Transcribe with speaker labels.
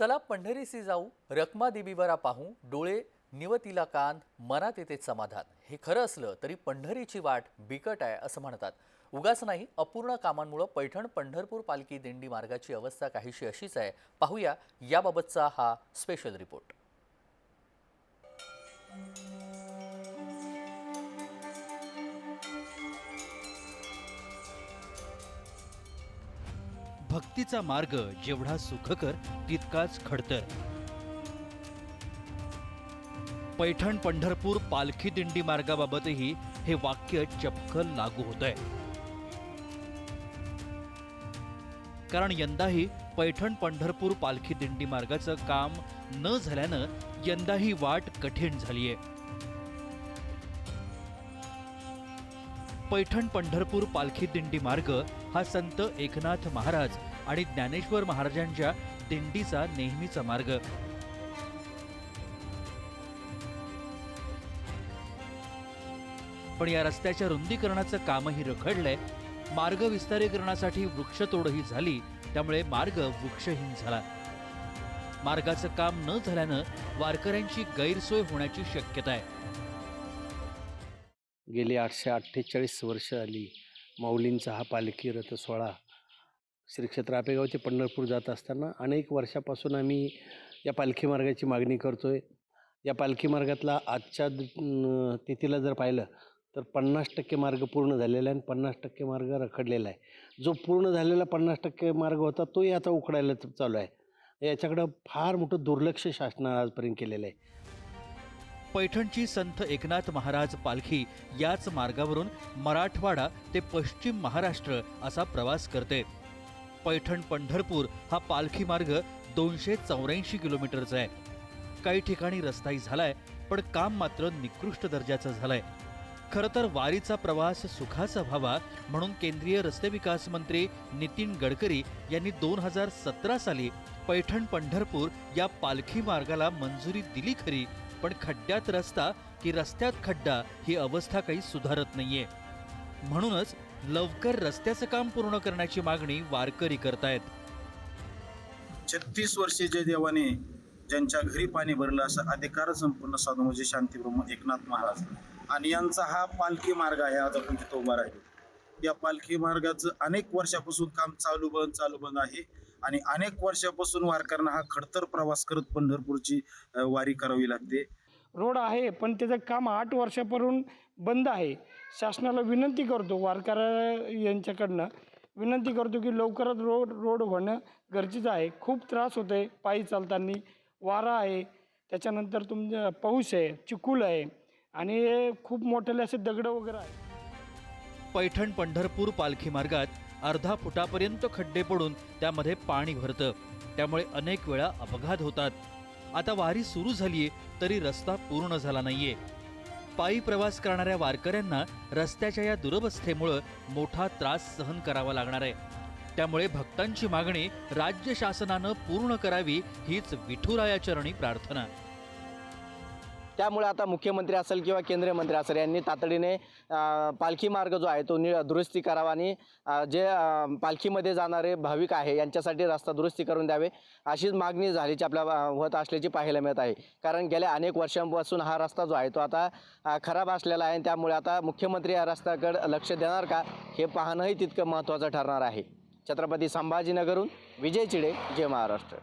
Speaker 1: चला पंढरीसी जाऊ रखमा देवीवरा पाहू डोळे निवतीला कान मनात येते समाधान. हे खरं असलं तरी पंढरीची वाट बिकट आहे असं म्हणतात. उगाच नाही अपूर्ण कामांमुळं पैठण पंढरपूर पालखी दिंडी मार्गाची अवस्था काहीशी अशीच आहे. पाहूया याबाबतचा हा स्पेशल रिपोर्ट
Speaker 2: भक्तीचा मार्ग जेवढा सुखकर तितकाच खडतर. पैठण पंढरपूर पालखी दिंडी मार्गाबाबतही हे वाक्य चपखल लागू होत आहे कारण यंदाही पैठण पंढरपूर पालखी दिंडी मार्गाचं काम न झाल्यानं यंदाही वाट कठीण झालीय. पैठण पंढरपूर पालखी दिंडी मार्ग हा संत एकनाथ महाराज आणि ज्ञानेश्वर महाराजांच्या दिंडीचा नेहमीचा मार्ग. पण या रस्त्याच्या रुंदीकरणाचं कामही रखडलंय. मार्ग विस्तारीकरणासाठी वृक्षतोडही झाली त्यामुळे मार्ग वृक्षहीन झाला. मार्गाचं काम न झाल्यानं वारकऱ्यांची गैरसोय होण्याची शक्यता आहे
Speaker 3: गेली आठशे अठ्ठेचाळीस वर्ष आली. माऊलींचा हा पालखी रथ सोहळा श्री क्षेत्र आपेगाव ते पंढरपूर जात असताना अनेक वर्षापासून आम्ही या पालखी मार्गाची मागणी करतो आहे या पालखी मार्गातला आजच्या तिथीला जर पाहिलं तर पन्नास टक्के मार्ग पूर्ण झालेला आहे आणि पन्नास टक्के मार्ग रखडलेला आहे. जो पूर्ण झालेला पन्नास टक्के मार्ग होता तोही आता उखडायला चालू आहे. याच्याकडं फार मोठं दुर्लक्ष शासनानं आजपर्यंत केलेलं आहे.
Speaker 2: पैठणची संत एकनाथ महाराज पालखी याच मार्गावरून मराठवाडा ते पश्चिम महाराष्ट्र असा प्रवास करते. पैठण पंढरपूर हा पालखी मार्ग दोनशे चौऱ्याऐंशी किलोमीटरचा आहे. काही ठिकाणी रस्ताही झालाय पण काम मात्र निकृष्ट दर्जाचं झालंय. खरं तर वारीचा प्रवास सुखाचा व्हावा म्हणून केंद्रीय रस्ते विकास मंत्री नितीन गडकरी यांनी दोन हजार सतरा साली पैठण पंढरपूर या पालखी मार्गाला मंजुरी दिली खरी. पण खड्ड्यात रस्ता की रस्त्यात खड्डा ही अवस्था काही सुधारत नाहीये. म्हणूनच लवकर रस्त्याचं काम पूर्ण करण्याची मागणी वारकरी करतायत.
Speaker 4: छत्तीस वर्षे जय देवाने ज्यांच्या घरी पाणी भरलं असं अधिकार संपूर्ण साधू म्हणजे शांतीब्रह्म एकनाथ महाराज. आणि यांचा हा पालखी मार्ग आहे आज आपण तिथं उभा राहिलो. या पालखी मार्गाचं अनेक वर्षापासून काम चालू बंद चालू बंद आहे. आणि अनेक वर्षापासून वारकऱ्यांना हा खडतर प्रवास करत पंढरपूरची वारी करावी लागते.
Speaker 5: रोड आहे पण त्याचं काम आठ वर्षापासून बंद आहे. शासनाला विनंती करतो वारकऱ्या यांच्याकडनं विनंती करतो की लवकरात रोड रोड होणं गरजेचं आहे. खूप त्रास होतो आहे पायी चालताना वारा आहे त्याच्यानंतर तुमचं पाऊस आहे चिकूल आहे आणि खूप मोठेले असे दगडं वगैरे आहे
Speaker 2: पैठण पंढरपूर पालखी मार्गात अर्धा फुटापर्यंत खड्डे पडून त्यामध्ये पाणी भरतं. त्यामुळे अनेक वेळा अपघात होतात. आता वारी सुरू झालीये तरी रस्ता पूर्ण झाला नाहीये. पायी प्रवास करणाऱ्या वारकऱ्यांना रस्त्याच्या या दुरवस्थेमुळं मोठा त्रास सहन करावा लागणार आहे. त्यामुळे भक्तांची मागणी राज्य शासनानं पूर्ण करावी हीच विठुरायाचरणी प्रार्थना.
Speaker 6: त्यामुळे आता मुख्यमंत्री असेल किंवा केंद्रीय मंत्री असेल यांनी तातडीने पालखी मार्ग जो आहे तो नि दुरुस्ती करावा आणि जे पालखीमध्ये जाणारे भाविक आहे यांच्यासाठी रस्ता दुरुस्ती करून द्यावे अशीच मागणी झालीची आपल्या होत असल्याची पाहायला मिळत आहे. कारण गेल्या अनेक वर्षांपासून हा रस्ता जो आहे तो आता खराब असलेला आहे त्यामुळे आता मुख्यमंत्री या रस्त्याकडे लक्ष देणार का हे पाहणंही तितकं महत्त्वाचं ठरणार आहे. छत्रपती संभाजीनगरहून विजय चिडे जय महाराष्ट्र.